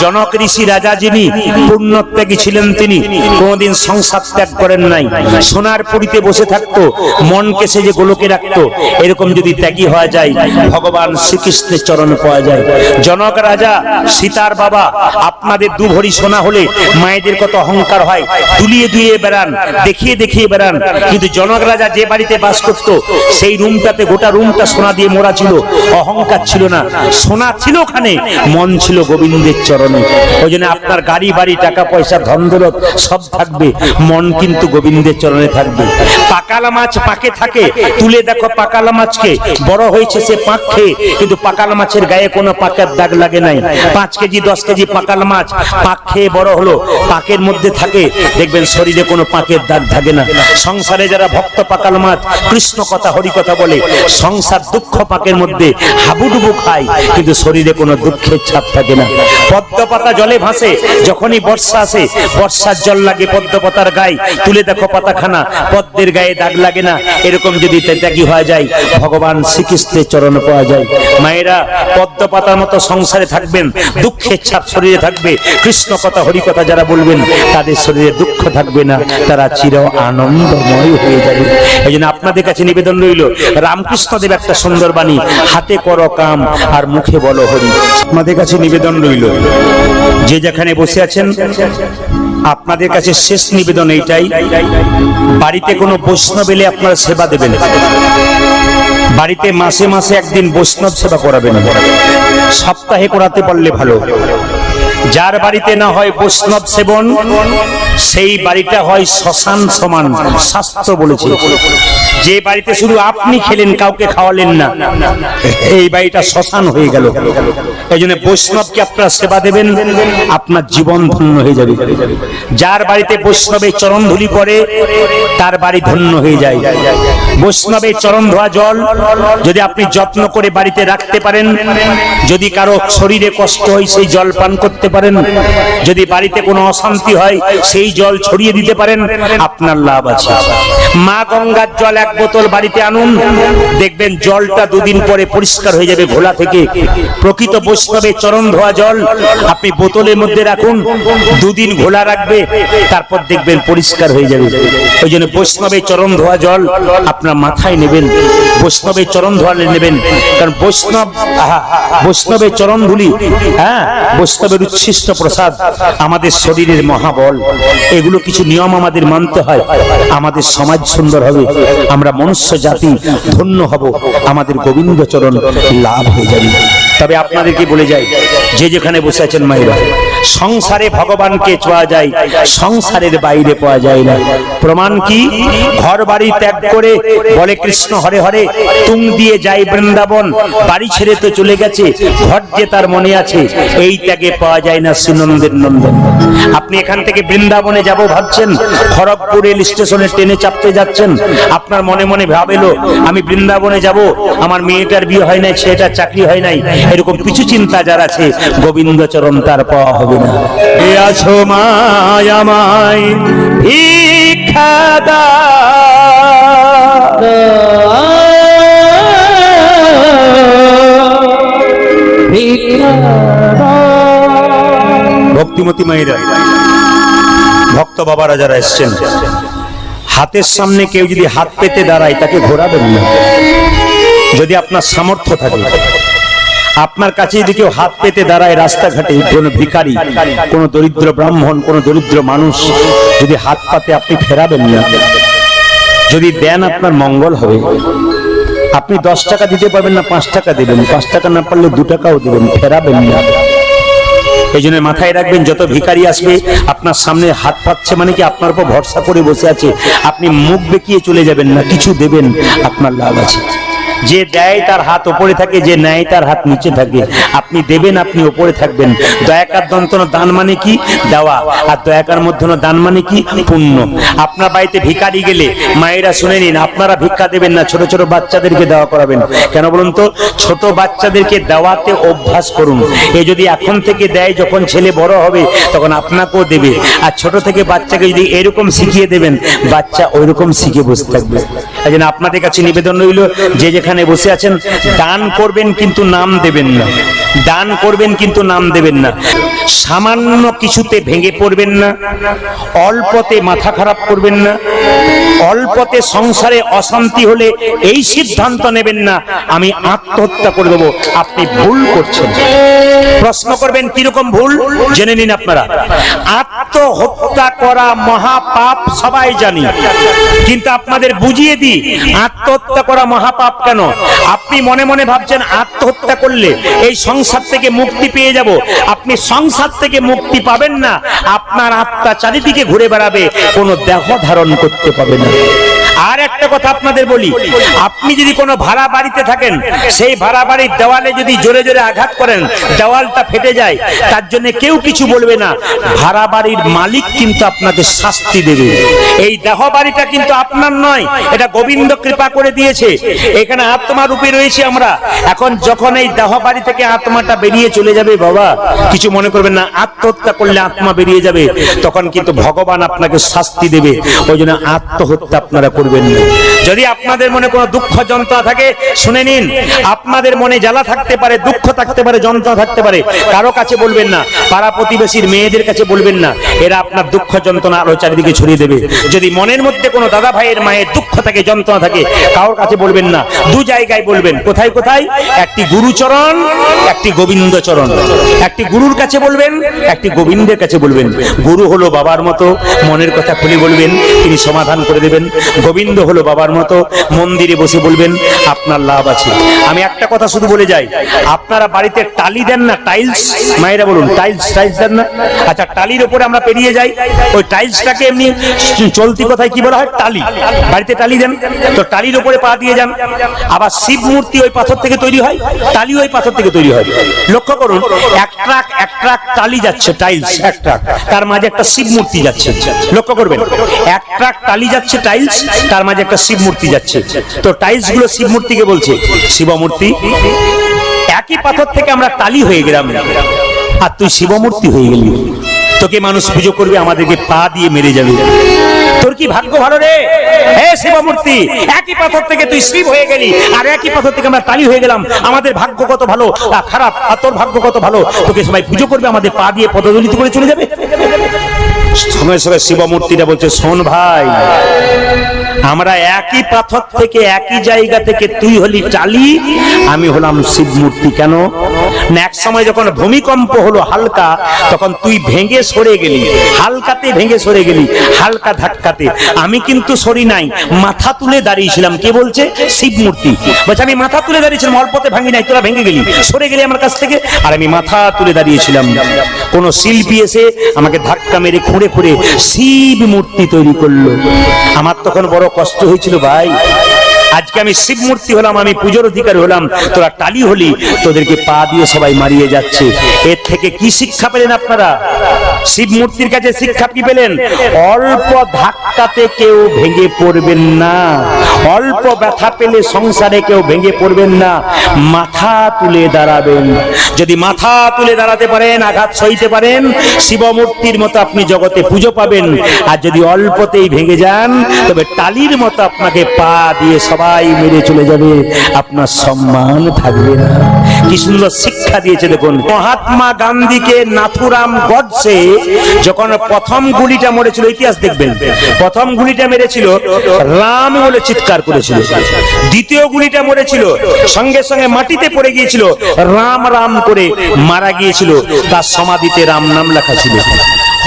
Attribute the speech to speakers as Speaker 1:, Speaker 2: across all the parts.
Speaker 1: জনক ঋষি রাজা যিনি পূর্ণত্যাগী ছিলেন তিনি, কোনদিন সংসার ত্যাগ করেন নাই। সোনার পুরীতে বসে থাকতো, মনকে সে যে গোলকে রাখতো, এরকম যদি ত্যাগী হওয়া যায়, ভগবান শ্রীকৃষ্ণের চরণে পাওয়া যায়। জনক রাজা, সীতার বাবা, আপনাদের দু ভরি সোনা হলে মায়েদের কত অহংকার হয়। তুলিয়ে দুলিয়ে বেড়ান, দেখিয়ে দেখিয়ে বেড়ান। কিন্তু জনক রাজা যে বাড়িতে বাস করতো, সেই রুমটাতে গোটা রুমটা সোনা দিয়ে মোড়া ছিল। অহংকার ছিল না। সোনা ছিল ওখানে, মন ছিল গোবিন্দের চরণে। ওই জন্য আপনার গাড়ি, বাড়ি, টাকা, পয়সা, ধন, দৌলত সব থাকবে। মন কিন্তু গোবিন্দের চরণে থাকবে। পাকালা মাছ পাকে থাকে। তুলে দেখো পাকালা মাছকে। বড় হয়েছে সে পাক খেয়ে। কিন্তু পাকালা মাছের গায়ে কোনো পাকের দাগ লাগে নাই। পাঁচ কেজি, দশ কেজি পাকালা মাছ পাক খেয়ে বড় হলো। পাকের মধ্যে থাকে। দেখবেন শরীরে কোনো পাকের দাগ থাকে না। সংসারে যারা ভক্ত পাকাল মাছ, কৃষ্ণ কথা, হরি কথা বলে, সংসার দুঃখ পাকের মধ্যে হাবুডুবু খায়। কিন্তু শরীরে কোনো দুঃখের ছাপ থাকে না। পদ্ম পাতা জলে ভাসে, যখনই বর্ষা আসে, বর্ষার জল লাগে পদ্ম পাতার গায়ে। তুলে দেখো পাতাখানা, পদ্মের গায়ে দাগ লাগে না। এরকম যদি ত্যাগী হয়ে যায়, ভগবান শ্রীকৃষ্ণের চরণ পাওয়া যায়। মায়েরা পদ্ম পাতার মতো সংসারে থাকবেন, দুঃখের ছাপ শরীরে থাকবে। কৃষ্ণ কথা, হরি কথা যারা বলবেন, তাদের শরীরে দুঃখ থাকবে না। তারা চির আনন্দময় হয়ে যাবে। এই জন্য আপনাদের কাছে নিবেদন রইল রামকৃষ্ণ দেব একটা সুন্দর বাণী, হাতে করো কাম, আর মুখে বলো হরি। আপনাদের কাছে নিবেদন রইল যে যেখানে বসে আছেন, আপনাদের কাছে শেষ নিবেদন এইটাই, বাড়িতে কোনো বৈষ্ণব এলে আপনারা সেবা দেবেন। বাড়িতে মাসে মাসে একদিন বৈষ্ণব সেবা করাবেন। সপ্তাহে করাতে পারলে ভালো। যার বাড়িতে না হয় বৈষ্ণব সেবন, সেই বাড়িটা হয় শ্মশান সমান, শাস্ত্র বলেছে। যে বাড়িতে শুধু আপনি খেলেন, কাউকে খাওয়ালেন না। এই বাড়িটা শ্মশান হয়ে গেল। এই জন্য বৈষ্ণবকে আপনারা সেবা দেবেন, আপনার জীবন ধন্য হয়ে যাবে। যার বাড়িতে বৈষ্ণবের চরণ ধুলি পড়ে, তার বাড়ি ধন্য হয়ে যায়। বৈষ্ণবের চরণ ধোয়া জল যদি আপনি যত্ন করে বাড়িতে রাখতে পারেন, যদি কারও শরীরে কষ্ট হয়, সেই জল পান করতে পারেন। যদি বাড়িতে কোনো অশান্তি হয় সেই জল ছড়িয়ে দিতে পারেন আপনার লাভ আছে। মা গঙ্গার জল এক বোতল বাড়িতে আনুন। দেখবেন জলটা দুদিন পরে পরিষ্কার হয়ে যাবে ঘোলা থেকে। প্রকৃত বৈষ্ণবের চরণ ধোয়া জল আপনি বোতলের মধ্যে রাখুন, দুদিন ঘোলা রাখবে, তারপর দেখবেন পরিষ্কার হয়ে যাবে। ওই জন্য বৈষ্ণবের চরণ ধোয়া জল আপনার মাথায় নেবেন বৈষ্ণবের চরণ ধোয়া নেবেন। কারণ বৈষ্ণব বৈষ্ণবের চরণ ধুলি হ্যাঁ বৈষ্ণবের উচ্ছিষ্ট প্রসাদ আমাদের শরীরের মহাবল। এগুলো কিছু নিয়ম আমাদের মানতে হয়, আমাদের সমাজ সুন্দর হবে। আমরা মনুষ্য জাতি ধন্য হব। আমাদের গোবিন্দ চরণ লাভ হয়ে যাবে। তবে আপনাদেরকে বলে যাই, যে যেখানে বসে আছেন মায়েরা, সংসারে ভগবানকে ছোঁয়া যায়, সংসারের বাইরে পাওয়া যায় না। প্রমাণ কি? ঘর বাড়ি ত্যাগ করে বলে কৃষ্ণ হরে হরে তুং দিয়ে যাই বৃন্দাবন, বাড়ি ছেড়ে তো চলে গেছে, ঘর যে তার মনে আছে, এই ত্যাগে পাওয়া যায় না শ্রীনন্দের নন্দন। আপনি এখান থেকে বৃন্দাবনে যাব ভাবছেন খড়গপুর রেল স্টেশনে ট্রেনে চাপতে যাচ্ছেন। আপনার মনে মনে ভাবেলো আমি বৃন্দাবনে যাব আমার মেয়েটার বিয়ে হয় নাই ছেলেটার চাকরি হয় নাই। এরকম কিছু চিন্তা যার আছে গোবিন্দ চরণ তার পাওয়া হবে না। এ আছো ভিক্ষা দাও। ভক্তিমতী মায়েরা ভক্ত বাবারা যারা এসছেন হাতের সামনে কেউ যদি হাত পেতে দাঁড়ায় তাকে ঘোরাবেন না। যদি আপনার সামর্থ্য থাকে। আপনার কাছে যদি কেউ হাত পেতে দাঁড়ায় রাস্তাঘাটে কোনো ভিখারি কোনো দরিদ্র ব্রাহ্মণ কোনো দরিদ্র মানুষ যদি হাত পাতে আপনি ফেরাবেন না। যদি দেন আপনার মঙ্গল হবে। আপনি দশ টাকা দিতে পারবেন না পাঁচ টাকা দেবেন। পাঁচ টাকা না পারলে দু টাকাও দেবেন ফেরাবেন না। এই জন্য মাথায় রাখবেন, যত ভিকারি আসবে, আপনার সামনে হাত পাচ্ছে মানে কি আপনার উপর ভরসা করে বসে আছে। আপনি মুখ বেঁকিয়ে চলে যাবেন না, কিছু দেবেন, আপনার লাভ আছে। যে দেয় তার হাত ওপরে থাকে, যে নেয় তার হাত নিচে থাকে। আপনি দেবেন, আপনি ওপরে থাকবেন। দয়াকার দন্তন দান মানে কি? দেওয়া। আর দয়াকার মধ্যে দান মানে কি? পুণ্য। আপনার বাড়িতে ভিখারি গেলে মায়েরা শুনে নিন, আপনারা ভিক্ষা দেবেন না, ছোট ছোট বাচ্চাদেরকে দেওয়া করাবেন। কেন বলুন তো? ছোট বাচ্চাদেরকে দেওয়াতে অভ্যাস করুন। এ যদি এখন থেকে দেয়, যখন ছেলে বড় হবে, তখন আপনাকেও দেবে। আর ছোট থেকে বাচ্চাকে যদি এরকম শিখিয়ে দেবেন, বাচ্চা ওইরকম শিখে বসে থাকবে। জন্য আপনাদের কাছে নিবেদন রইল, যে যেখানে এখানে বসে আছেন, দান করবেন কিন্তু নাম দেবেন না। দান করবেন কিন্তু নাম দেবেন না। সামান্য কিছুতে ভেঙে পড়বেন না, অল্পতে মাথা খারাপ করবেন না, অল্পতে সংসারে অশান্তি হলে এই সিদ্ধান্ত নেবেন না, আমি আত্মহত্যা করে দেবো। আপনি ভুল করছেন। প্রশ্ন করবেন, কীরকম ভুল? জেনে নিন আপনারা। আত্মহত্যা করা মহাপাপ সবাই জানি। কিন্তু আপনাদের বুঝিয়ে দিই, আত্মহত্যা করা মহাপাপ কেন? আপনি মনে মনে ভাবছেন, আত্মহত্যা করলে এই সংসার থেকে মুক্তি পেয়ে যাব। আপনি সংসার থেকে মুক্তি পাবেন না। আপনার আত্মা চারিদিকে ঘুরে বেড়াবে, কোনো দেহ ধারণ করতে পারবেন না। আর একটা কথা আপনাদের বলি, আপনি যদি কোনো ভাড়া বাড়িতে থাকেন, সেই ভাড়া বাড়ির দেওয়ালে যদি জোরে জোরে আঘাত করেন, দেওয়ালটা ফেটে যায়, তার জন্য কেউ কিছু বলবে না, ভাড়া বাড়ির মালিক কিন্তু আপনাকে শাস্তি দেবে। এই দেহ বাড়িটা কিন্তু আপনার নয়, এটা গোবিন্দ কৃপা করে দিয়েছে। এখানে আত্মা রূপে রয়েছে আমরা। এখন যখন এই দেহ বাড়ি থেকে আত্মাটা বেরিয়ে চলে যাবে, বাবা, কিছু মনে করবেন না, আত্মহত্যা করলে আত্মা বেরিয়ে যাবে, তখন কিন্তু ভগবান আপনাকে শাস্তি দেবে। ওই জন্য আত্মহত্যা আপনারা করবেন। না। যদি আপনাদের মনে কোনো দুঃখ, যন্ত্রণা থাকে, শুনে নিন। আপনাদের মনে জ্বালা থাকতে পারে, দুঃখ থাকতে পারে, যন্ত্রণা থাকতে পারে। কারও কাছে বলবেন না, পাড়া প্রতিবেশীর মেয়েদের কাছে বলবেন না, এরা আপনার দুঃখ, যন্ত্রণা আরও চারিদিকে ছড়িয়ে দেবে। যদি মনের মধ্যে কোনো দাদা ভাইয়ের মায়ের দুঃখ থাকে, যন্ত্রণা থাকে, কারোর কাছে বলবেন না, দু জায়গায় বলবেন, কোথায় কোথায়? একটি গুরুচরণ, একটি গোবিন্দ চরণ একটি গুরুর কাছে বলবেন, একটি গোবিন্দের কাছে বলবেন। গুরু হলো বাবার মতো, মনের কথা খুলে বলবেন, তিনি সমাধান করে দেবেন। গোবিন্দ হলো বাবার মতো, মন্দিরে বসে বলবেন, আপনার লাভ আছে। আমি একটা কথা শুধু বলে যাই, আপনারা বাড়িতে টালি দেন না, টাইলস, মায়েরা বলুন, টাইলস টাইলস দেন না? আচ্ছা টালির উপরে আমরা পেরিয়ে যাই, ওই টাইলসটাকে এমনি চলতি কথায় কি বলা হয়? টালি। বাড়িতে টালি দেন, তো টালির উপরে পা দিয়ে যান। আবার শিব মূর্তি ওই পাথর থেকে তৈরি হয় টালি ওই পাথর থেকে তৈরি হয়। লক্ষ্য করুন, এক ট্রাক এক ট্রাক টালি যাচ্ছে, টাইলস, এক ট্রাক। তার মাঝে একটা শিব মূর্তি যাচ্ছে। লক্ষ্য করবেন, এক ট্রাক টালি যাচ্ছে, টাইলস তার মাঝে একটা শিব মূর্তি যাচ্ছে। তো টাইলসগুলো শিব মূর্তিকে বলছে, শিবমূর্তি, একই পাথর থেকে আমরা টালি হয়ে গেলাম। আর তুই শিবমূর্তি হয়ে গেলি। তোকে মানুষ পুজো করবে, আমাদেরকে পা দিয়ে মেরে যাবে। তোর কি ভাগ্য ভালো রে? হে শিবমূর্তি, একই পাথর থেকে তুই শিব হয়ে গেলি, আর একই পাথর থেকে আমরা তালি হয়ে গেলাম। আমাদের ভাগ্য কত ভালো আর খারাপ, আর তোর ভাগ্য কত ভালো? তোকে সবাই পুজো করবে, আমাদের পা দিয়ে পদদলিত করে চলে যাবে। সময় সঙ্গে শিবমূর্তিটা বলছে, শোন ভাই আমরা একই পাথর থেকে একই জায়গা থেকে তুই হলি টালি, আমি হলাম শিব মূর্তি কেন? না, এক সময় যখন ভূমিকম্প হলো হালকা, তখন তুই ভেঙে সরে গেলি, হালকাতে ভেঙে সরে গেলি, হালকা ধাক্কাতে। আমি কিন্তু সরি নাই, মাথা তুলে দাঁড়িয়েছিলাম, কে বলছে? শিব মূর্তি। বলছে, আমি মাথা তুলে দাঁড়িয়েছিলাম, অল্পতে ভাঙি নাই, তোরা ভেঙে গেলি, সরে গেলি আমার কাছ থেকে। আর আমি মাথা তুলে দাঁড়িয়েছিলাম। কোন শিল্পী এসে আমাকে ধাক্কা মেরে খুঁড়ে খুঁড়ে শিব মূর্তি তৈরি করল। আমার তখন বড় কষ্ট হয়েছিল ভাই। আজকে আমি শিব মূর্তি হলাম, আমি পুজোর অধিকারী হলাম। তোরা টালি হলি, তোদেরকে পা দিয়ে সবাই মারিয়ে যাচ্ছে। এর থেকে কি শিক্ষা পেলেন আপনারা? শিব মূর্তির কাছে শিক্ষা কি পেলেন? অল্প ধাক্কাতে কেউ ভেঙে পড়বেন না। অল্প ব্যথা পেলে সংসারে কেউ ভেঙে পড়বেন না। মাথা তুলে দাঁড়াবেন। যদি মাথা তুলে দাঁড়াতে পারেন, আঘাত সইতে পারেন, শিবমূর্তির মতো আপনি জগতে পুজো পাবেন। আর যদি অল্পতেই ভেঙে যান, তবে টালির মতো আপনাকে পা দিয়ে সবাই মেরে চলে যাবে। আপনার সম্মান থাকবে না। কি সুন্দর শিক্ষা দিয়েছে দেখুন। মহাত্মা গান্ধীকে নাথুরাম গডসে যখন প্রথম গুলিটা মরেছিল, ইতিহাস দেখবেন, প্রথম গুলিটা মেরেছিল, রাম বলে চিৎকার করেছিল। দ্বিতীয় গুলিটা মরেছিল, সঙ্গে সঙ্গে মাটিতে পড়ে গিয়েছিল, রাম রাম করে মারা গিয়েছিল, তার সমাধিতে রাম নাম লেখা ছিল।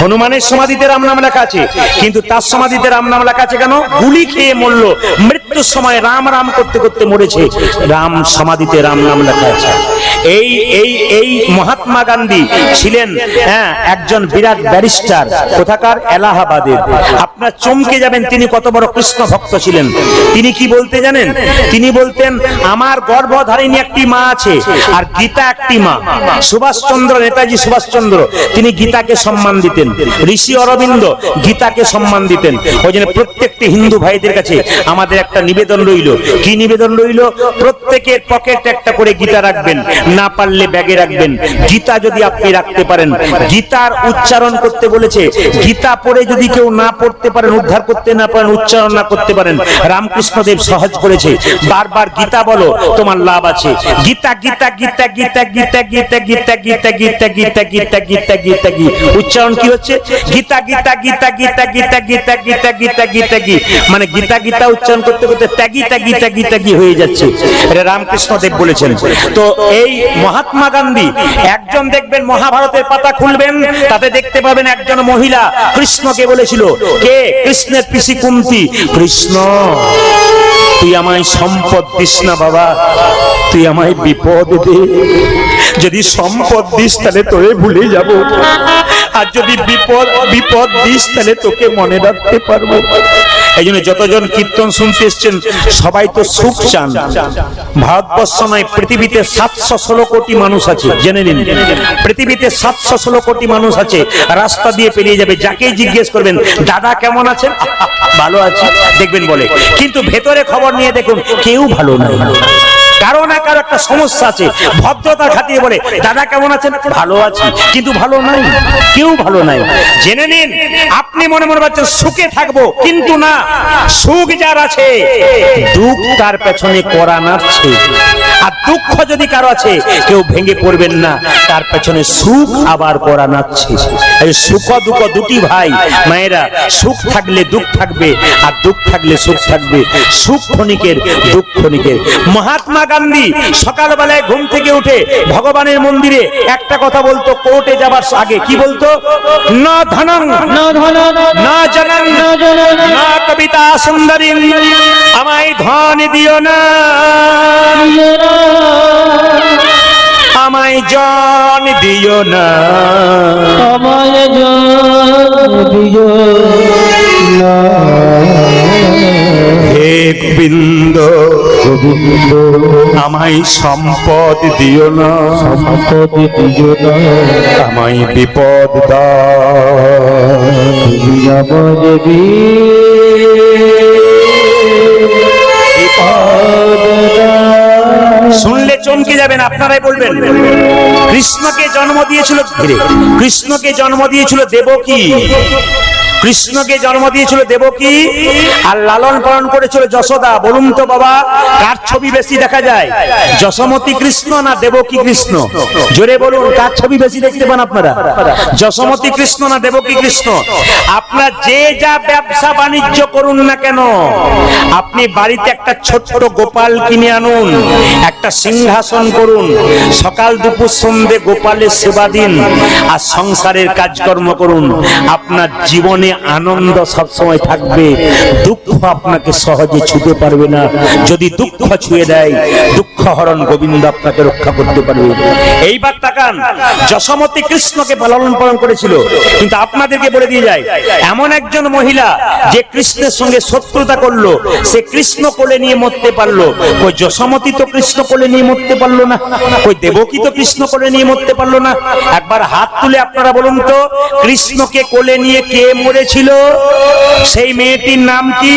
Speaker 1: হনুমানের সমাধিতে রাম নাম লেখা আছে। কিন্তু তার সমাধিতে রাম নাম লেখা আছে কেন? গুলি খেয়ে মরলো। মৃত্যুর সময় রাম রাম করতে করতে মরেছে। রাম সমাধিতে রাম নাম লেখা আছে। এই এই এই মহাত্মা গান্ধী ছিলেন হ্যাঁ একজন বিরাট ব্যারিস্টার, কোথাকার? এলাহাবাদের। আপনার চমকে যাবেন, তিনি কত বড় কৃষ্ণ ভক্ত ছিলেন। তিনি কি বলতে জানেন? তিনি বলতেন, আমার গর্ভধারিণী একটি মা আছে, আর গীতা একটি মা। সুভাষচন্দ্র নেতাজি সুভাষচন্দ্র, তিনি গীতাকে সম্মান দিতেন। ঋষি অরবিন্দ গীতাকে সম্মান দিতেন ওই জন্য প্রত্যেকটি হিন্দু ভাইদের কাছে আমাদের একটা নিবেদন রইল কি নিবেদন রইল প্রত্যেকের পকেট একটা করে গীতা রাখবেন না পারলে ব্যাগে রাখবেন গীতা যদি আপনি রাখতে পারেন গীতার উচ্চারণ করতে বলেছে গীতা পড়ে যদি কেউ না পড়তে পারেন উদ্ধার করতে না পারেন উচ্চারণ না করতে পারেন রামকৃষ্ণদেব সহজ করেছে বারবার গীতা বলো তোমার লাভ আছে গীতা গীতা গীতা গীতা গীতা গীতা গীতা গীতা গীতা গীতা গীতা গীতা গীতা গী উচ্চারণ কি হচ্ছে গীতা গীতা গীতা গীতা গীতা গীতা গীতা গীতা গীতা, গী। মানে গীতা গীতা উচ্চারণ করতে করতে ত্যাগিতা গীতা গীতা গী হয়ে যাচ্ছে। এটা রামকৃষ্ণদেব বলেছেন। তো এই মহাত্মা গান্ধী, একজন দেখবেন মহাভারতের পাতা খুলবেন, তাতে দেখতে পাবেন একজন মহিলা কৃষ্ণকে বলেছিল, কে? কৃষ্ণের পিসি কুন্তি। কৃষ্ণ, তুই আমায় সম্পদ দিস না বাবা, তুই আমায় বিপদ দে। যদি সম্পদ দিস তাহলে তোরে ভুলে যাব। আর যদি বিপদ বিপদ দিস তাহলে তোকে মনে রাখতে পারব। এই জন্য যতজন কীর্তন শুনতে এসছেন, সবাই তো সুখ চান। ভারতবর্ষ নয়, পৃথিবীতে সাতশো ষোলো কোটি মানুষ আছে, জেনে নিন। পৃথিবীতে সাতশো ষোলো কোটি মানুষ আছে, রাস্তা দিয়ে পেরিয়ে যাবে, যাকেই জিজ্ঞেস করবেন, দাদা কেমন আছেন? ভালো আছে, দেখবেন বলে। কিন্তু ভেতরে খবর নিয়ে দেখুন, কেউ ভালো নয় কারও না কারও একটা সমস্যা আছে। ভদ্রতা খাতিয়ে বলে, দাদা কেমন আছেন? ভালো আছি, কিন্তু ভালো নাই, কেউ ভালো নাই। জেনে নিন, আপনি মনে মনে ভাবছেন, সুখে থাকব, কিন্তু না, সুখ যার আছে, দুঃখ তার পেছনে করা নাচ্ছে। আর দুঃখ যদি কারও আছে, কেউ ভেঙে পড়বেন না, তার পেছনে সুখ আবার করা নাচ্ছে। সুখ দুঃখ দুটি ভাই, মায়েরা, সুখ থাকলে দুঃখ থাকবে, আর দুঃখ থাকলে সুখ থাকবে। সুখ ক্ষণিকের, দুঃখ ক্ষণিকের। মহাত্মা গান্ধী সকালবেলায় ঘুম থেকে উঠে ভগবানের মন্দিরে একটা কথা বলতো কোর্টে যাবার আগে। কি বলতো? না ধনং
Speaker 2: না ধন
Speaker 1: না জনং
Speaker 2: না জন।
Speaker 1: না কবিতা সুন্দরী আমায় ধন দিও না। আমায় জন দিও না।
Speaker 2: আমায় জন দিও না।
Speaker 1: হে গোবিন্দ
Speaker 2: গোবিন্দ
Speaker 1: আমায় সম্পদ দিও না।
Speaker 2: সম্পদ দিও না।
Speaker 1: আমায় বিপদ দাও।
Speaker 2: বিপদ
Speaker 1: শুনলে চমকে যাবেন আপনারাই বলবেন। কৃষ্ণকে জন্ম দিয়েছিল কৃষ্ণকে জন্ম দিয়েছিল দেবকী। কৃষ্ণকে জন্ম দিয়েছিল দেবকী আর লালন পালন করেছিল যশোদা। বলুন তো বাবা, কার ছবি বেশি দেখা যায়? যশোমতী কৃষ্ণ না দেবকী কৃষ্ণ? জোরে বলুন, কার ছবি বেশি দেখতে পান আপনারা? যশোমতী কৃষ্ণ না দেবকী কৃষ্ণ? আপনার যে যা ব্যবসা বাণিজ্য করুন না কেন, আপনি বাড়িতে একটা ছোট্ট গোপাল কিনে আনুন, একটা সিংহাসন করুন, সকাল দুপুর সন্ধে গোপালের সেবা দিন, আর সংসারের কাজকর্ম করুন। আপনার জীবনে আনন্দ সবসময় থাকবে। দুঃখ আপনাকে সহজে ছুতে পারবে না। যদি দুঃখ ছুঁয়ে দেয়, দুঃখ হরণ গোবিন্দ আপনাকে রক্ষা করতে পারবে। এইবার তাকান, যশোমতী কৃষ্ণকে লালন পালন করেছিল, কিন্তু আপনাদেরকে বলে দিয়ে যায়, এমন একজন মহিলা যে কৃষ্ণের সঙ্গে শত্রুতা করল, সে কৃষ্ণ কোলে নিয়ে মরতে পারল। ওই যশোমতী তো কৃষ্ণ কোলে নিয়ে মরতে পারল না? ওই দেবকী তো কৃষ্ণ কোলে নিয়ে মরতে পারল না? একবার হাত তুলে আপনারা বলুন তো, কৃষ্ণকে কোলে নিয়ে কে মরেছিল সেই মেয়েটির নাম কি?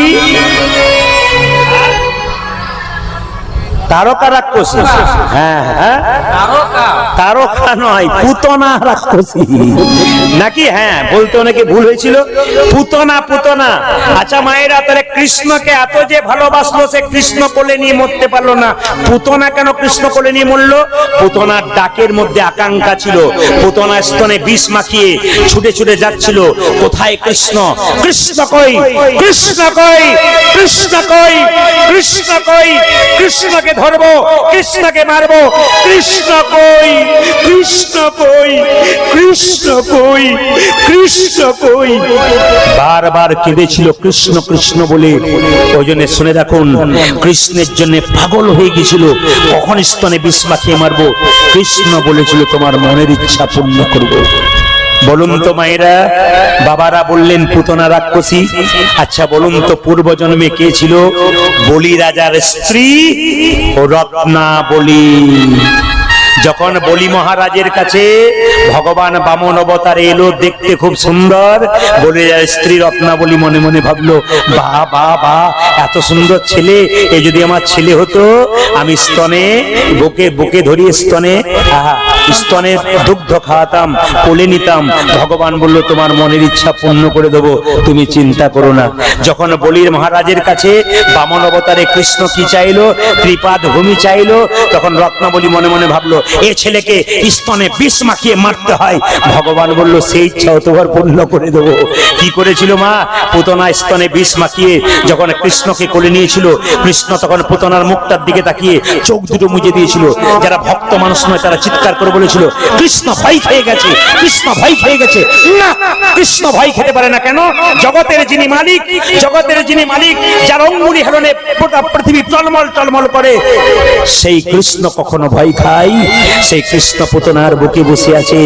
Speaker 1: তারকা রাক্ষসী। হ্যাঁ হ্যাঁ। তারকা? নয় পুতনা রাক্ষসী। নাকি? হ্যাঁ বলতে অনেকে ভুল হয়েছিল। পুতনা পুতনা। আচ্ছা মায়েরা তাহলে কৃষ্ণকে এত যে ভালোবাসলো সে কৃষ্ণ কোলে নিয়ে মরতে পারল না। পুতনা কেন কৃষ্ণ কোলে নিয়ে মরলো? পুতনার ডাকের মধ্যে আকাঙ্ক্ষা ছিল। পুতনা স্তনে বিষ মাখিয়ে ছুটে ছুটে যাচ্ছিল। কোথায় কৃষ্ণ? কৃষ্ণ কই? কৃষ্ণ কই? কৃষ্ণ কই? কৃষ্ণ কই? কৃষ্ণকে ধরবো, কৃষ্ণকে মারবো। কৃষ্ণ কই কৃষ্ণ কই কৃষ্ণ কই কৃষ্ণ কই। বারবার কেঁদেছিল কৃষ্ণ কৃষ্ণ বলে। ওই জন্য শুনে রাখুন, কৃষ্ণের জন্য পাগল হয়ে গেছিল কখন স্তনে বিষ মারবো? কৃষ্ণ বলেছিল, তোমার মনের ইচ্ছা পূর্ণ করব। বলুন তো মায়েরা বাবারা বললেন পুতনা রাক্ষসী। আচ্ছা বলুন তো পূর্ব জন্মে কে ছিল? বলি রাজার স্ত্রী ও রত্না বলি। যখন বলি মহারাজের কাছে ভগবান বামন অবতারে এলো দেখতে খুব সুন্দর। বলে স্ত্রী রত্নাবলী মনে মনে ভাবলো বা বা বা এত সুন্দর ছেলে এ যদি আমার ছেলে হতো আমি স্তনে বুকে বুকে ধরিয়ে স্তনে আহা, স্তনে দুগ্ধ খাওয়াতাম, কোলে নিতাম। ভগবান বলল, তোমার মনের ইচ্ছা পূর্ণ করে দেবো, তুমি চিন্তা করো না। যখন বলির মহারাজের কাছে বামন অবতারে কৃষ্ণ কি চাইলো, ত্রিপাদ ভূমি চাইলো, তখন রত্নাবলী মনে মনে ভাবলো, এ ছেলেকে স্তনে বিষ মাখিয়ে মারতে হয়। ভগবান বলল সেই ইচ্ছাও তোমার পূর্ণ করে দেবো। কি করেছিল মা? পুতনা স্তনে বিষ মাখিয়ে যখন কৃষ্ণকে কোলে নিয়েছিল, কৃষ্ণ তখন পুতনার মুখটার দিকে তাকিয়ে চোখ দুটো মুজে দিয়েছিল। যারা ভক্ত মানুষ নয়, তারা চিৎকার করে বলেছিল, কৃষ্ণ ভয় খেয়ে গেছে, কৃষ্ণ ভয় খেয়ে গেছে। না, কৃষ্ণ ভয় খেতে পারে না। কেন? জগতের যিনি মালিক, জগতের যিনি মালিক, যার অঙ্গুলি হেলনে গোটা পৃথিবী টলমল টলমল করে, সেই কৃষ্ণ কখনো ভয় খায়। সেই কৃষ্ণ পুতনার বুকে বসে আছে।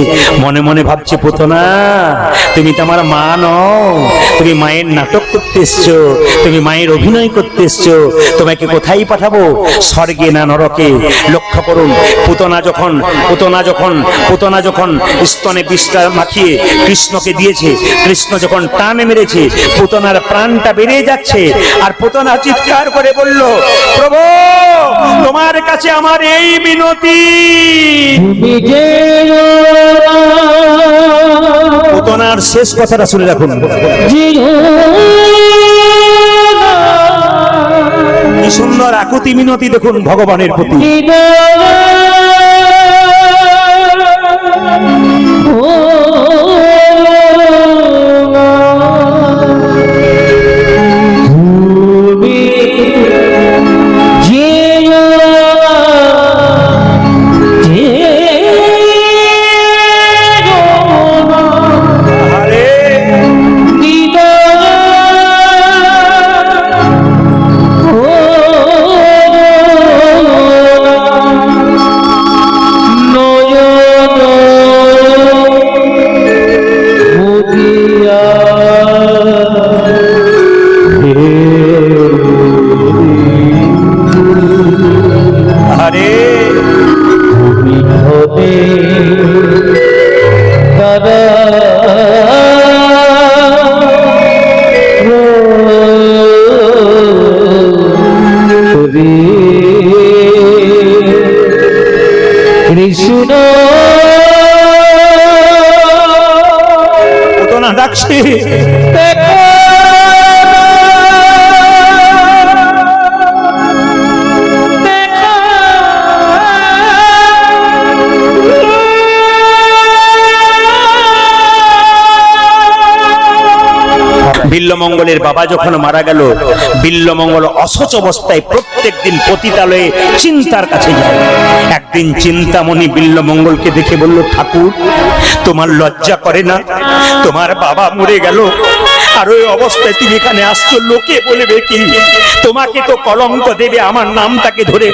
Speaker 1: মনে মনে ভাবছে, পুতনা, তুমি তো আমার মা নও। তুমি মায়ের নাটক করতে এসছো। তুমি মায়ের অভিনয় করতে এসছো। তোমাকে কোথায় পাঠাবো? স্বর্গে না নরকে? লক্ষ্য করুন, পুতনা যখন, পুতনা যখন পুতনা যখন স্তনে বিষটা মাখিয়ে কৃষ্ণকে দিয়েছে কৃষ্ণ যখন টানে মেরেছে পুতনার প্রাণটা বেড়ে যাচ্ছে আর পুতনা চিৎকার করে বলল প্রভু তোমার কাছে আমার এই মিনতি। পুতনার শেষ কথাটা শুনে রাখুন। কি সুন্দর আকুতি মিনতি দেখুন ভগবানের প্রতি। পুতনা বিল্লমঙ্গলের বাবা যখন মারা গেল, বিল্লমঙ্গল অসচ অবস্থায় প্রত্যেক দিন পতিতালয়ে চিন্তার কাছে যায়। একদিন চিন্তামণি বিল্লমঙ্গলকে দেখে বলল, ঠাকুর, তোমার লজ্জা করে না? তোমার বাবা মরে গেল। আর ওই অবস্থায় তুমি এখানে আসছো, লোকে বলবে কি? তোমাকে তো কলঙ্ক দেবে আমার নামটাকে ধরে।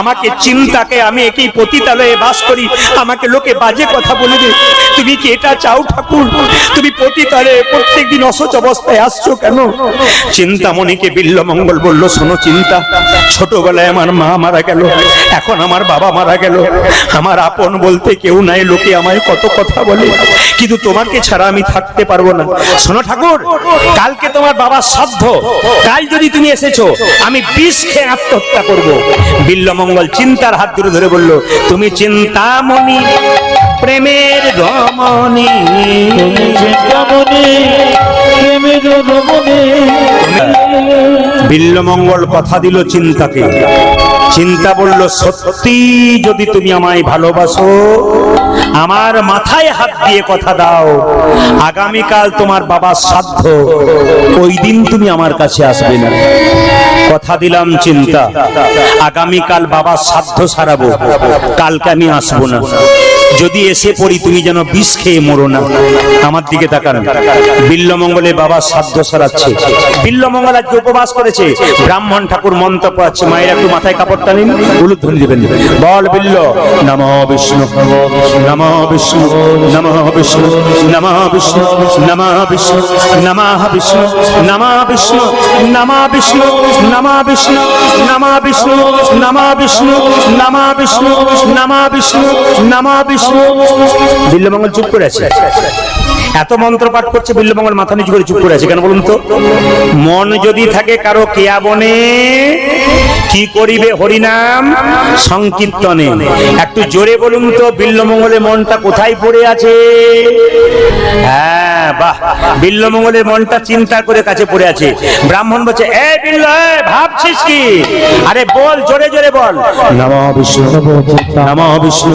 Speaker 1: আমাকে চিন্তাকে আমি একই পতিতালয়ে বাস করি। আমাকে লোকে বাজে কথা বলবে। তুমি কি এটা চাও, ঠাকুর? তুমি পতিতালয়ে প্রত্যেকদিন অসচ অবস্থায় আসছো কেন? চিন্তামণিকে বিল্লমঙ্গল বলল, শোনো চিন্তা। ছোটবেলায় আমার মা মারা গেল। এখন আমার বাবা মারা গেল। আমার আপন বলতে কেউ নাই, লোকে আমায় কত কথা বলে। কিন্তু তোমাকে ছাড়া আমি থাকতে পারব না। শোনো ঠাকুর কালকে তোমার বাবার শ্রাদ্ধ। কাল যদি তুমি এসেছ আমি বিষ খেয়ে আত্মহত্যা করব। বিল্লমঙ্গল চিন্তার হাত ধরে ধরে বলল তুমি চিন্তামণি প্রেমের রমণী বিল্লমঙ্গল কথা দিল চিন্তাকে। চিন্তা বলল, সত্যি যদি তুমি আমায় ভালোবাসো, আমার মাথায় হাত দিয়ে কথা দাও। আগামীকাল তোমার বাবার সাধ্য ওই দিন তুমি আমার কাছে আসবে না। কথা দিলাম, চিন্তা, আগামীকাল বাবার সাধ্য সারাবো। কালকে আমি আসব না। যদি এসে পড়ি তুমি যেন বিষ খেয়ে মরো না আমার দিকে তাকান বিল্লমঙ্গলে বাবা সাধ্য সারাচ্ছে বিল্লমঙ্গল আজকে উপবাস করেছে ব্রাহ্মণ ঠাকুর মন্ত্র পড়াচ্ছে মায়ের একটু মাথায় কাপড়টা নিন উলুধ্বনি দেবেন বল বিল্ল নম বিষ্ণু নম বিষ্ণু নম বিষ্ণু নম বিষ্ণু নম বিষ্ণু নম বিষ্ণু নম বিষ্ণু নম বিষ্ণু নম বিষ্ণু নম বিষ্ণু নম বিষ্ণু নম বিষ্ণু নম বিষ্ণু নম বিষ্ণু বিল্লমঙ্গল চুপ করে আছে? এত মন্ত্র পাঠ করছে বিল্লমঙ্গল মাথা নিচু করে চুপ করে আছে, কেন বলুন তো? মন যদি থাকে কারও কেয়া বনে কি করিবে হরিনাম? সংকীর্তনে। একটু জোরে বলুন তো বিল্লমঙ্গলের মনটা কোথায় পড়ে আছে? হ্যাঁ বাহ বিল্লমঙ্গলের মনটা চিন্তা করে কাছে পড়ে আছে। ব্রাহ্মণ বলছে এ বিল্ল ভাবছিস কি? আরে বল জোরে জোরে বল। নম বিষ্ণু নম বিষ্ণু।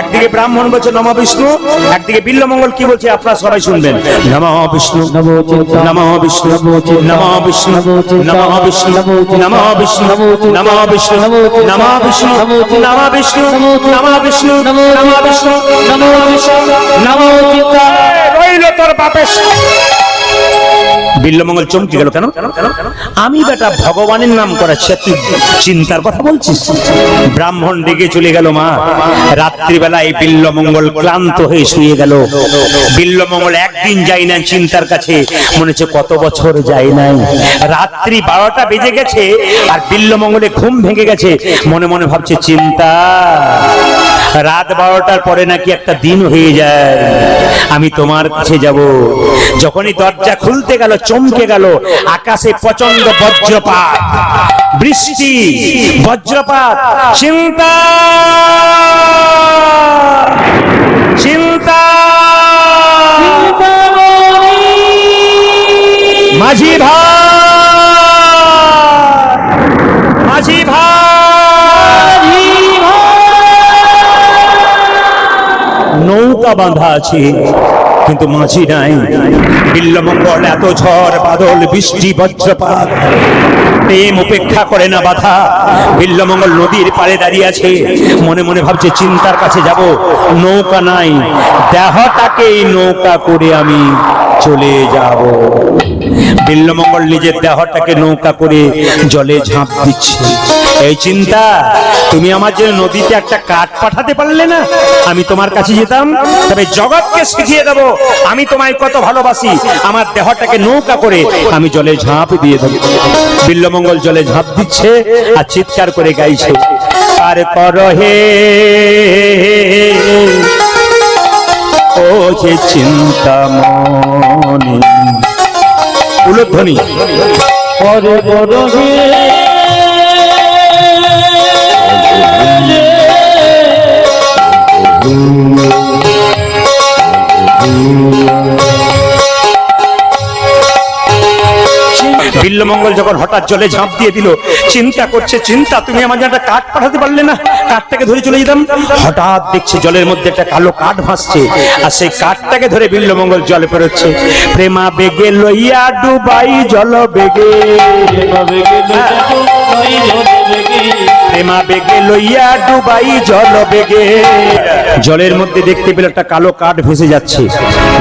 Speaker 1: একদিকে ব্রাহ্মণ বলছে নম বিষ্ণু। একদিকে বিল্লমঙ্গল কি বলছে আপনারা সবাই শুনবেন। নম বিষ্ণু নম বিষ্ণু নম বিষ্ণু নম বিষ্ণু নম বিষ্ণু নম বিষ্ণু। নম বিষ্ণু গেল বিষ্ণু কেন বিষ্ণু নম বিষ্ণু নম বিষ্ণু নম রইল তোর বাপের বিল্লমঙ্গল চমকে গেল কেন? আমি বেটা ভগবানের নাম করাচ্ছি তুই চিন্তার কথা বলছিস? ব্রাহ্মণ দিকে চলে গেল মা। রাত্রিবেলায় বিল্লমঙ্গল ক্লান্ত হয়ে শুয়ে গেল। বিল্লমঙ্গল একদিন যাই না চিন্তার কাছে। মনে হচ্ছে কত বছর যাই নাই। রাত্রি বারোটা বেজে গেছে আর বিল্লমঙ্গলে ঘুম ভেঙে গেছে। মনে মনে ভাবছে, চিন্তা রাত বারোটার পরে নাকি একটা দিন হয়ে যায়। আমি তোমার কাছে যাব। যখনই দরজা খুলতে গেল, চমকে গেল, আকাশে প্রচণ্ড বজ্রপাত। বৃষ্টি, বজ্রপাত চিন্তা চিন্তা মাঝি ভাই মাঝি ভাই নৌকা বাঁধা আছে, কিন্তু মাঝি নাই। বিল্লমঙ্গল এত ঝড় বাদল, বৃষ্টি, বজ্রপাত। প্রেম উপেক্ষা করে না বাধা। বিল্লমঙ্গল নদীর পাড়ে দাঁড়িয়ে আছে। মনে মনে ভাবছে, চিন্তার কাছে যাব। নৌকা নাই। দেহটাকে নৌকা করে আমি চলে যাব। বিল্লমঙ্গল নিজের দেহটাকে নৌকা করে জলে ঝাঁপ দিচ্ছে। এই চিন্তা, তুমি আমার জন্য নদীতে একটা কাঠ পাঠাতে পারলে না? আমি তোমার কাছে যেতাম, তবে জগৎকে শিখিয়ে দেব, আমি তোমায় কত ভালোবাসি। আমার দেহটাকে নৌকা করে আমি জলে ঝাঁপ দিয়ে দেবো। বিল্লমঙ্গল জলে ঝাঁপ দিচ্ছে আর চিৎকার করে গাইছে, আর কর হে, ও যে চিন্তা মনে উলধ্বনি। বিল্লমঙ্গল যখন হঠাৎ জলে ঝাঁপ দিয়ে দিল, চিন্তা করছে, চিন্তা, তুমি আমার একটা কাঠ পাঠাতে পারলে না? কাঠটাকে ধরে চলে যেতাম। হঠাৎ দেখছে জলের মধ্যে একটা কালো কাঠ ভাসছে, আর সেই কাঠটাকে ধরে বিল্লমঙ্গল জলে পেরোচ্ছে প্রেমা বেগে লইয়া ডুবাই জল বেগে প্রেমা বেগে লইয়া ডুবাই জল বেগে। জলের মধ্যে দেখতে পেল একটা কালো কাঠ ভেসে যাচ্ছে।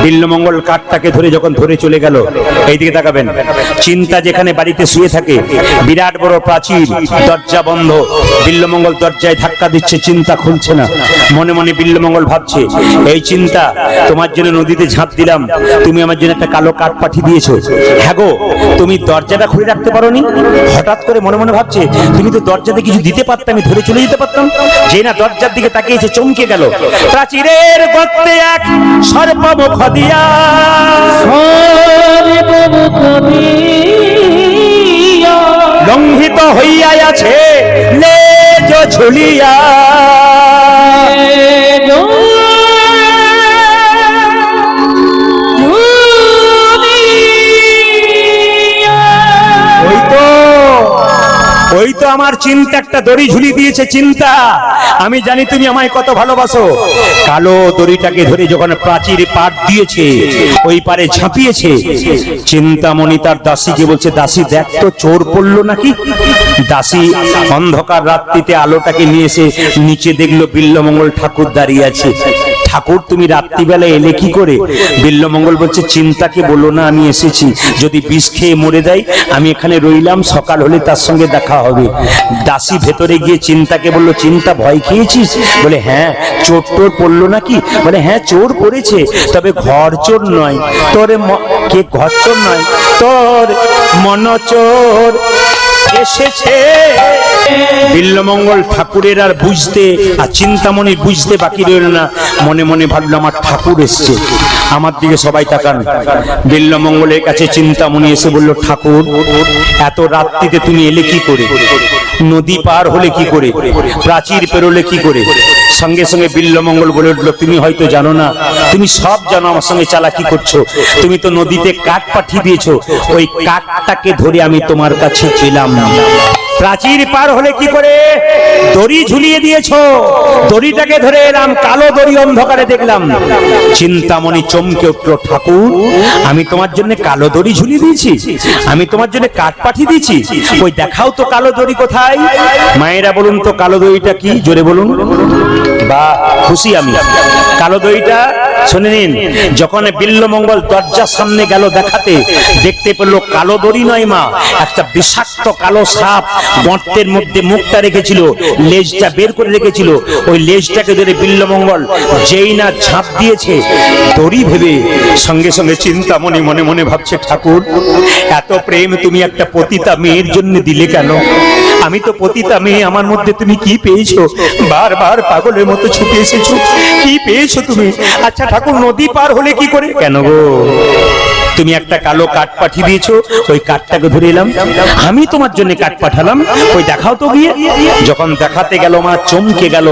Speaker 1: বিল্লমঙ্গল কাঠটাকে ধরে যখন ধরে চলে গেল, এইদিকে তাকাবেন। চিন্তা যেখানে বাড়িতে শুয়ে থাকে, বিরাট বড় প্রাচীর, দরজা বন্ধ। বিল্লমঙ্গল দরজায় ধাক্কা দিচ্ছে, চিন্তা খুলছে না। মনে মনে বিল্লমঙ্গল ভাবছে, এই চিন্তা, তোমার জন্য নদীতে ঝাঁপ দিলাম। তুমি আমার জন্য একটা কালো কাঠ পাঠিয়ে দিয়েছ। হ্যাঁ গো, তুমি দরজাটা খুলে রাখতে পারোনি? হঠাৎ করে মনে মনে ভাবছে, তুমি তো দরজাতে কিছু দিতে পারতাম আমি ধরে চলে যেতে পারতাম। যে না দরজার দিকে তাকিয়েছে চমকে গেল। প্রাচীরের গর্তে এক সর্বমুখ দিয়া লঙ্ঘিত হইয়া আছে লেজ ঝুলিয়া। তো আমার চিন্তা একটা দড়ি ঝুলি দিয়েছে, চিন্তা। আমি জানি তুমি আমায় কত ভালোবাসো। কালো দড়িটাকে ধরে যখন প্রাচীর পাট দিয়েছে, ওই পারে ঝাঁপিয়েছে। চিন্তামণি তার দাসীকে বলছে, দাসী, দেখ তো, চোর পড়ল নাকি? দাসী অন্ধকার রাত্রিতে আলোটাকে নিয়ে এসে নিচে দেখল বিল্লমঙ্গল ঠাকুর দাঁড়িয়ে আছে। ঠাকুর, তুমি রাত্রিবেলা এলে কি করে? বিল্লমঙ্গল বলছে, চিন্তাকে বলো না, আমি এসেছি। যদি বিষ খেয়ে মরে দেয় আমি এখানে রইলাম, সকাল হলে তার সঙ্গে দেখা হবে। দাসী ভেতরে গিয়ে চিন্তাকে বলল, চিন্তা, ভয় খেয়েছিস? বলে হ্যাঁ চোর টোর পড়ল নাকি? বলে হ্যাঁ চোর পড়েছে, তবে ঘর চোর নয়, তোর কে ঘর চোর নয়, তোর মন চোর। এসেছে। বিল্লমঙ্গল ঠাকুরের আর বুঝতে আর চিন্তামণি বুঝতে বাকি রইল না। মনে মনে ভাবলো, আমার ঠাকুর এসছে। আমার দিকে সবাই তাকান। বিল্লমঙ্গলের কাছে চিন্তামণি এসে বলল, ঠাকুর, এত রাত্রিতে তুমি এলে কি করে? নদী পার হলে কি করে? প্রাচীর পেরোলে কি করে? সঙ্গে সঙ্গে বিল্লমঙ্গল বলে উঠল, তুমি হয়তো জানো না, তুমি সব জানো আমার সঙ্গে চালাকি করছ। তুমি তো নদীতে কাঠ পাঠিয়ে দিয়েছ। ওই কাঠটাকে ধরে আমি তোমার কাছে এলাম প্রাচীর পার হলে কি করে? দড়ি ঝুলিয়ে দিয়েছ। দড়িটাকে ধরে এলাম, কালো দড়ি অন্ধকারে দেখলাম। চিন্তামণি চমকে উঠল, ঠাকুর, আমি তোমার জন্য কালো দড়ি ঝুলিয়ে দিয়েছি। আমি তোমার জন্য কাঠ পাঠিয়ে দিয়েছি। ওই দেখাও তো কালো দড়ি কোথায়? মায়েরা বলুন তো, কালো দড়িটা কি? জোরে বলুন। বা খুশি আমি। কালো দড়িটা শুনে নিন, যখন বিল্লমঙ্গল দরজার সামনে গেল দেখাতে, দেখতে পেল কালো দড়ি নয় মা, একটা বিষাক্ত কালো সাপ গর্তের মধ্যে মুখটা রেখেছিল, লেজটা বের করে রেখেছিল। ওই লেজটাকে ধরে বিল্লমঙ্গল যেই না ঝাঁপ দিয়েছে, দড়ি ভেবে সঙ্গে সঙ্গে চিন্তা মনে মনে মনে ভাবছে, ঠাকুর, এত প্রেম তুমি একটা পতিতা মেয়ের জন্য দিলে কেন? আমি তো পতিতা মেয়ে আমার মধ্যে তুমি কি পেয়েছ? বারবার পাগলের মতো ছুটে এসেছ। কি পেয়েছ তুমি? আচ্ছা ঠাকুর, নদী পার হলে কি করে? কেন গো? তুমি একটা কালো কাঠ পাঠিয়ে দিয়েছ, ওই কাঠটাকে ধরে এলাম। আমি তোমার জন্য কাঠ পাঠালাম, ওই দেখাও তো গিয়ে। যখন দেখাতে গেল মা, চমকে গেল।